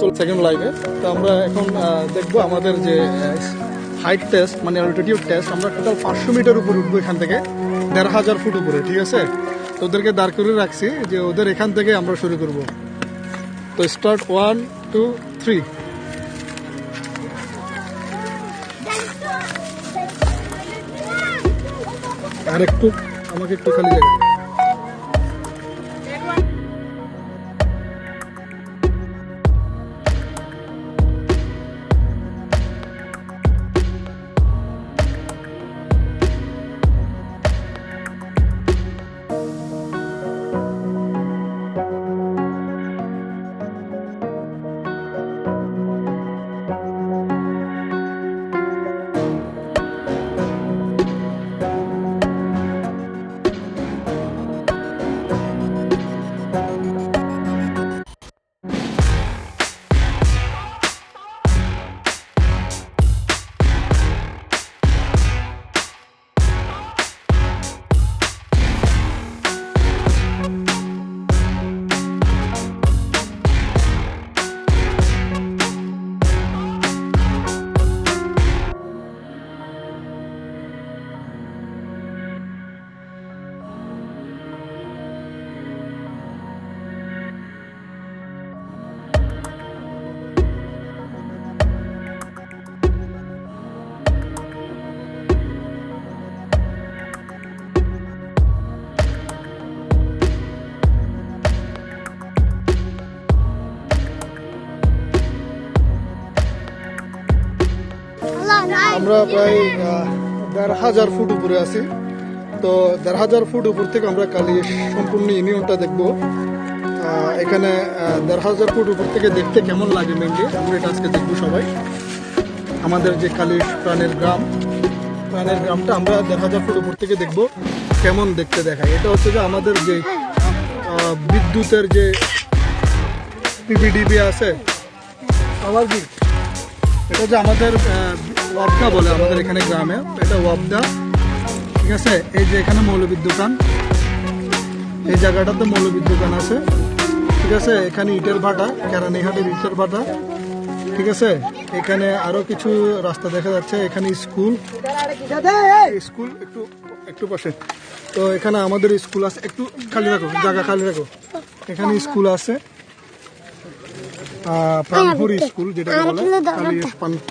চল সেকেন্ড লাইভে তো আমরা এখন দেখব আমাদের যে হাইট টেস্ট মানে অল্টিটিউড টেস্ট আমরা টোটাল পাঁচশো মিটার উপরে উঠবো এখান থেকে, দেড় হাজার ফুট উপরে, ঠিক আছে? তো ওদেরকে দাঁড় করে রাখছি যে ওদের এখান থেকে আমরা শুরু করব। তো স্টার্ট ওয়ান টু থ্রি আর একটু, আমাকে একটু খালি জায়গা আমরা প্রায় দেড় হাজার ফুট উপরে আছি। তো দেড় হাজার ফুট উপর থেকে আমরা কালি সম্পূর্ণ ইউনিয়নটা দেখব। এখানে দেড় হাজার ফুট উপর থেকে দেখতে কেমন লাগে মেনলি আমরা এটা আজকে দেখব সবাই। আমাদের যে কালী প্রাণের গ্রাম, প্রাণের গ্রামটা আমরা দেড় হাজার ফুট উপর থেকে দেখব কেমন দেখতে দেখায়। এটা হচ্ছে যে আমাদের যে বিদ্যুতের যে পিবিডিবি আছে আবার কি এটা যে আমাদের ওয়াবদা বলে আমাদের এখানে গ্রামে এটা ওয়াবদা। ঠিক আছে? এই যে এখানে মৌলবীর দোকান। এই জায়গাটাতে মৌলবীর দোকান আছে। ঠিক আছে? এখানে ইটের ভাটা কেরানীহাটের ইটের ভাটা। ঠিক আছে? এখানে আরও কিছু রাস্তা দেখা যাচ্ছে। এখানে স্কুল। স্কুল একটু একটু পাশে। তো এখানে আমাদের স্কুল আছে। একটু খালি রাখো জায়গা খালি রাখো। এখানে স্কুল আছে। আহ, প্রাণহরি স্কুল যেটা বলে।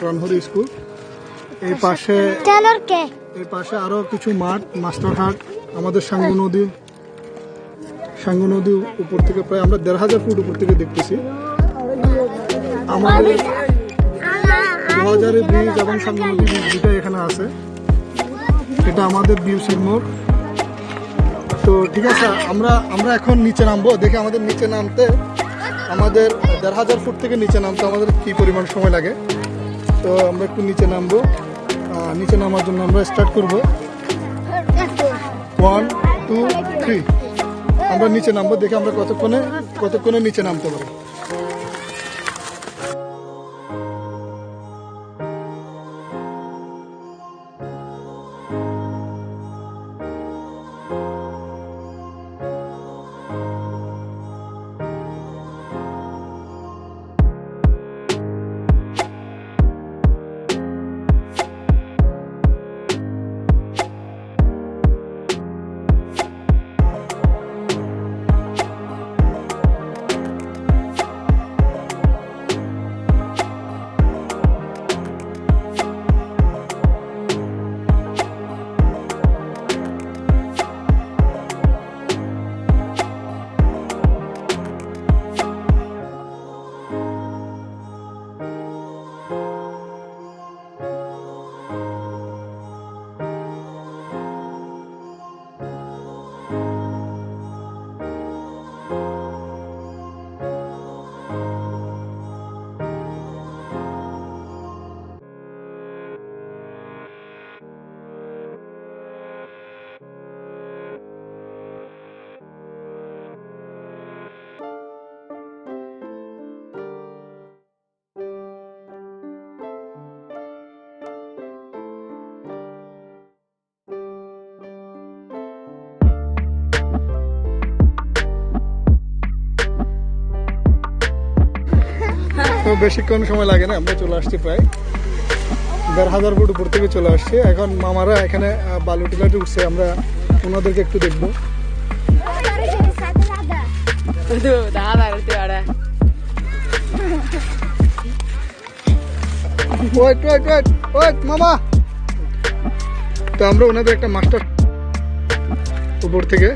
প্রাণহরি স্কুল। এই পাশে এই পাশে আরও কিছু মাঠ মাস্টারহাট আমাদের সাঙ্গু নদী। সাঙ্গু নদী উপর থেকে প্রায় আমরা দেড় হাজার ফুট উপর থেকে দেখতেছি। আমাদের দু হাজারের ব্রিজ এবং সাঙ্গু নদী দুটাই এখানে আছে এটা আমাদের বিউসির মোড়। তো ঠিক আছে আমরা আমরা এখন নিচে নামবো দেখে আমাদের নিচে নামতে আমাদের দেড় হাজার ফুট থেকে নিচে নামতে আমাদের কি পরিমাণ সময় লাগে। তো আমরা একটু নিচে নামবো। নিচে নামার জন্য আমরা স্টার্ট করব। ওয়ান টু থ্রি আমরা নিচে নামবো, দেখে আমরা কতক্ষণে কতক্ষণে নিচে নামতে পারি। বেশিক্ষণ সময় লাগে না, আমরা চলে আসছি প্রায় দেড় হাজার ফুট উপর থেকে চলে আসছি। এখন মামারা এখানে বালু টিলাতে উঠছে আমরা ওনাদেরকে একটু দেখব। মামা। তো আমরা ওনাদের একটা মাস্টার উপর থেকে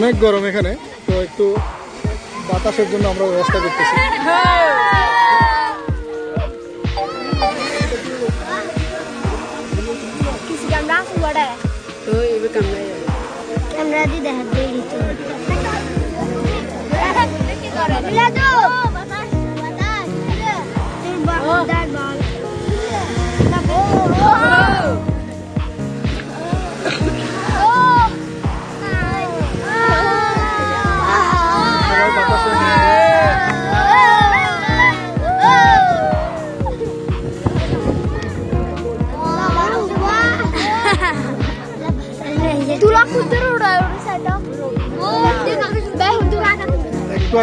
অনেক গরম এখানে তো একটু বাতাসের জন্য আমরা ব্যবস্থা করতেছি। আমরা দিদি হাত দিয়ে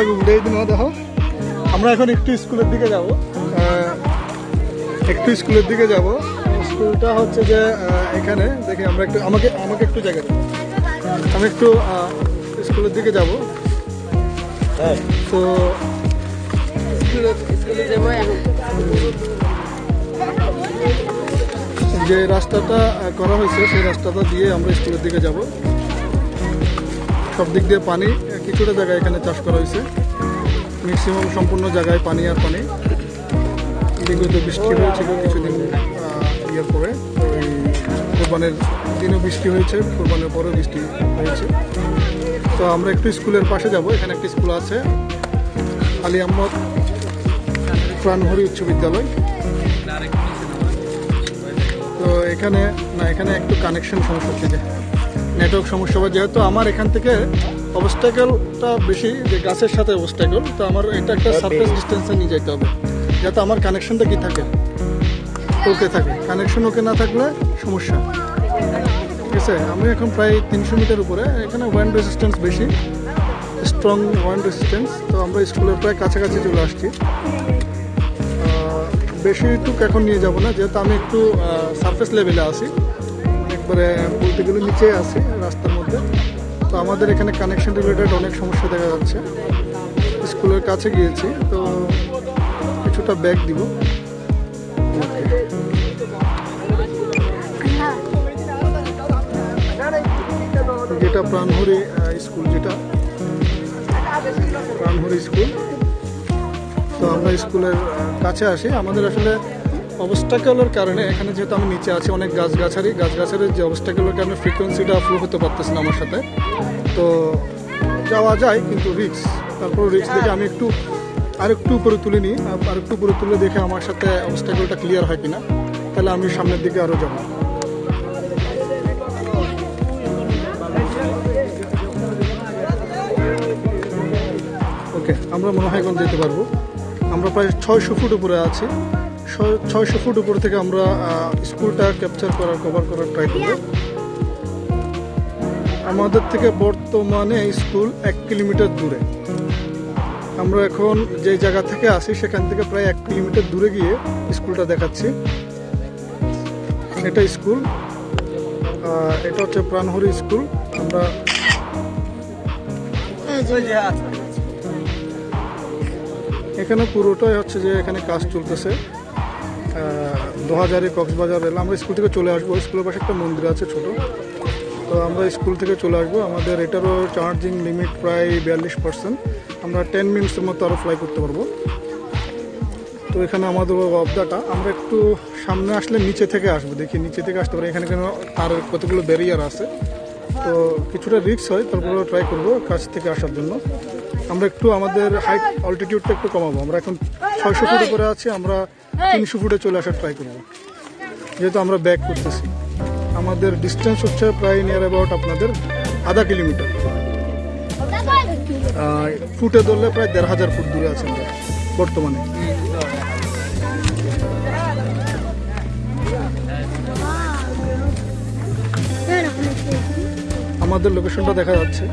আগে উঠেই দিন দেখো। আমরা এখন একটু স্কুলের দিকে যাব। একটু স্কুলের দিকে যাব। স্কুলটা হচ্ছে যে এখানে, দেখি আমরা একটু, আমাকে আমাকে একটু জায়গা দেবো আমি একটু স্কুলের দিকে যাব। তো. যে রাস্তাটা করা হয়েছে, সেই রাস্তাটা দিয়ে আমরা স্কুলের দিকে যাব। সব দিক দিয়ে পানি, কিছুটা জায়গায় এখানে চাষ করা হয়েছে। ম্যাক্সিমাম সম্পূর্ণ জায়গায় পানি আর পানি। বিগত বৃষ্টি হয়েছিল কিছুদিন ইয়ের পরে। ওই কোরবানের দিনও বৃষ্টি হয়েছে, কোরবানের পরেও বৃষ্টি হয়েছে। তো আমরা একটু স্কুলের পাশে যাব, এখানে একটা স্কুল আছে। আলী আহমদ প্রাণহরি উচ্চ বিদ্যালয়। তো এখানে, না, এখানে একটু কানেকশন সমস্যা যে নেটওয়ার্ক সমস্যা বা যেহেতু আমার এখান থেকে অবস্টাকেলটা বেশি যে গাছের সাথে অবস্টাকেল তো আমার এটা একটা সার্ফেস ডিস্টেন্সে নিয়ে যেতে হবে। যাতে আমার কানেকশনটা কি থাকে? ওকে থাকে। কানেকশন ওকে না থাকলে সমস্যা। ঠিক আছে? আমি এখন প্রায় তিনশো মিটার উপরে। এখানে ওয়ান রেজিস্ট্যান্স বেশি। স্ট্রং ওয়ান রেজিস্ট্যান্স তো আমরা স্কুলের প্রায় কাছাকাছি চলে আসছি। বেশি টুক এখন নিয়ে যাব না। যেহেতু আমি একটু সারফেস লেভেলে আছি। একবারে বলতে গেলে নিচে আছি, রাস্তার মধ্যে। তো আমাদের এখানে কানেকশন রিলেটেড অনেক সমস্যা দেখা যাচ্ছে। স্কুলের কাছে গিয়েছি, তো কিছুটা ব্যাগ দিব। যেটা প্রাণহরি স্কুল যেটা। প্রাণহরি স্কুল। তো আমরা স্কুলের কাছে আসি। আমাদের আসলে অবস্টাকেলের কারণে এখানে যেহেতু আমি নিচে আছি, অনেক গাছগাছালি, গাছগাছালির যে অবস্টাকেলের কারণে ফ্রিকোয়েন্সিটা ফ্লো হতে পারতেছে না আমার সাথে। তো যাওয়া যায়, কিন্তু রিক্স তারপর রিক্স দেখে আমি একটু, আরেকটু উপরে তুলে নিই, আর একটু উপরে তুলে দেখে আমার সাথে অবস্টাকেলটা ক্লিয়ার হয় কিনা। তাহলে আমি সামনের দিকে আরও যাব। ওকে আমরা মনে হয় এখন যেতে পারব। আমরা প্রায় ছয়শো ফুট উপরে আছি। ছয়শো ফুট উপর থেকে আমরা স্কুলটা ক্যাপচার করার কভার করার ট্রাই করব। আমাদের থেকে বর্তমানে স্কুল এক কিলোমিটার দূরে। আমরা এখন যে জায়গা থেকে আসি, সেখান থেকে প্রায় এক কিলোমিটার দূরে গিয়ে স্কুলটা দেখাচ্ছি। এটা স্কুল। এটা হচ্ছে প্রাণহরি স্কুল। আমরা এখানে পুরোটাই হচ্ছে যে এখানে কাজ চলতেছে। দোহাজারি কক্সবাজার রেল আমরা স্কুল থেকে চলে আসব। স্কুলের পাশে একটা মন্দির আছে ছোট। তো আমরা স্কুল থেকে চলে আসব। আমাদের এটারও চার্জিং লিমিট প্রায় বিয়াল্লিশ পার্সেন্ট আমরা টেন মিনিটসের মতো আরও ফ্লাই করতে পারব। তো এখানে আমাদের অবদাটা। আমরা একটু সামনে আসলে নিচে থেকে আসব। দেখি নিচে থেকে আসতে পারি। এখানে কেন তার কতগুলো ব্যারিয়ার আছে। তো কিছুটা রিস্ক হয়। তারপরেও ট্রাই করব কাছ থেকে আসার জন্য। আমরা একটু আমাদের হাইট অল্টিটিউডটা একটু কমাবো। আমরা এখন ছয়শো ফুট উপরে আছি। আমরা তিনশো ফুটে চলে আসার ট্রাই করব যেহেতু আমরা ব্যাক করতেছি। আমাদের ডিস্টেন্স হচ্ছে প্রায় নিয়ার অ্যাবাউট আপনাদের আধা কিলোমিটার। ফুটে ধরলে প্রায় দেড় হাজার ফুট দূরে আছে বর্তমানে। আমাদের লোকেশনটা দেখা যাচ্ছে।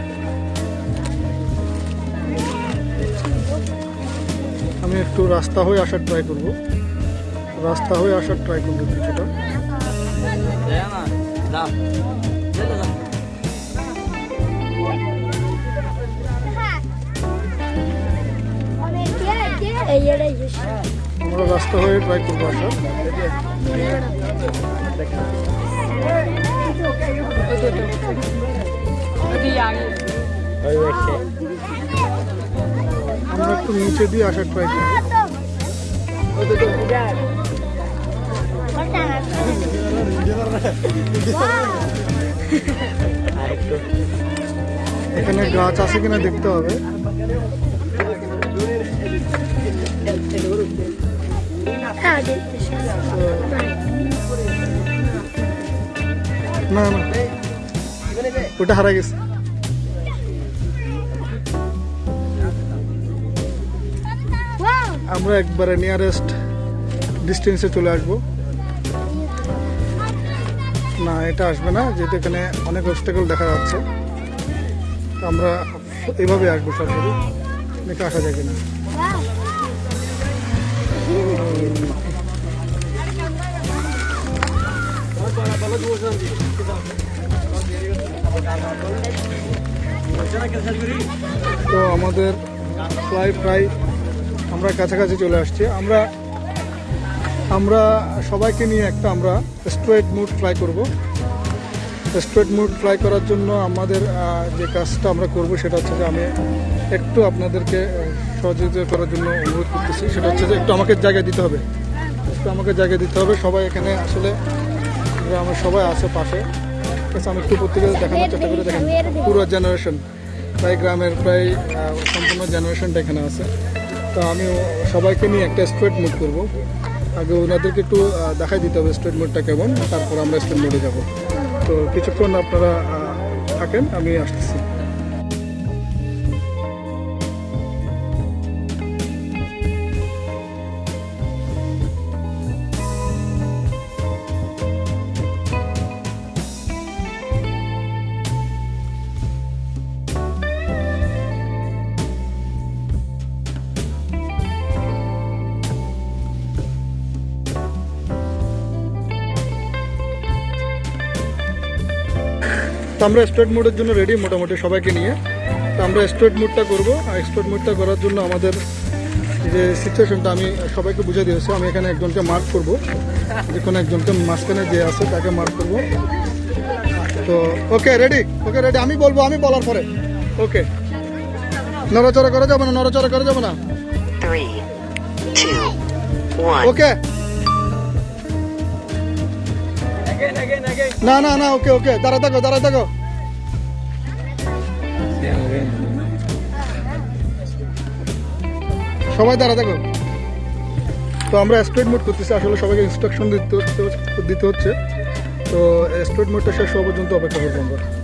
আমি একটু রাস্তা হয়ে আসার ট্রাই করব। রাস্তা হয়ে আসার ট্রাই করব কিছুটা আমরা রাস্তা হয়ে ট্রাই করব আসার। আমরা একটু নিচে দিয়ে আসার ট্রাই করব। এখানে গাছ আছে কিনা দেখতে হবে না না ওটা হারা গেছে আমরা একবারে নিয়ারেস্ট ডিস্টেন্সে চলে আসব না, এটা আসবে না, যেহেতু এখানে অনেক অবস্টেকল দেখা যাচ্ছে। আমরা এইভাবে আসব সরাসরি দেখে আসা যায় কিনা? তো আমাদের প্রায় প্রায় আমরা কাছাকাছি চলে আসছি। আমরা আমরা সবাইকে নিয়ে একটা আমরা স্ট্রেট মুড ফ্লাই করব। স্ট্রেট মুড ফ্লাই করার জন্য আমাদের যে কাজটা আমরা করব সেটা হচ্ছে যে আমি একটু আপনাদেরকে সহযোগিতা করার জন্য অনুরোধ করতেছি। সেটা হচ্ছে যে একটু আমাকে জায়গা দিতে হবে। একটু আমাকে জায়গা দিতে হবে। সবাই এখানে আসলে, গ্রামের সবাই আছে পাশে। আমি একটু প্রত্যেকে দেখানোর চেষ্টা করে দেখেন। পুরো জেনারেশন প্রায় গ্রামের প্রায় সম্পূর্ণ জেনারেশনটা এখানে আছে। তো আমি সবাইকে নিয়ে একটা স্ট্রেট মুড করব। আগে ওনাদেরকে একটু দেখাই দিতে হবে স্টেট মোডটা কেমন, তারপর আমরা স্টেট মোডে যাব। তো কিছুক্ষণ আপনারা থাকেন, আমি আসতেছি। আমরা স্ট্রেট মুডের জন্য রেডি মোটামুটি সবাইকে নিয়ে। তো আমরা স্ট্রেট মুডটা করব। আর স্ট্রেট মুডটা করার জন্য আমাদের যে সিচুয়েশনটা আমি সবাইকে বুঝে দিয়েছি আমি এখানে একজনকে মার্ক করব। যে কোনো একজনকে মাঝখানে যে আছে তাকে মার্ক করব। তো ওকে রেডি ওকে রেডি আমি বলব আমি বলার পরে। ওকে নড়াচড়া করা যাবে না নড়াচড়া করা যাবে না. ওকে না না না, ওকে ওকে দাঁড়া থাকো দাঁড়া থাকো সবাই দাঁড়া থাকো তো আমরা স্ট্রেট মোড করতেছি, আসলে সবাইকে ইনস্ট্রাকশন দিতে দিতে হচ্ছে তো স্ট্রেট মোডটা শেষ হওয়া পর্যন্ত অপেক্ষা করব আমরা।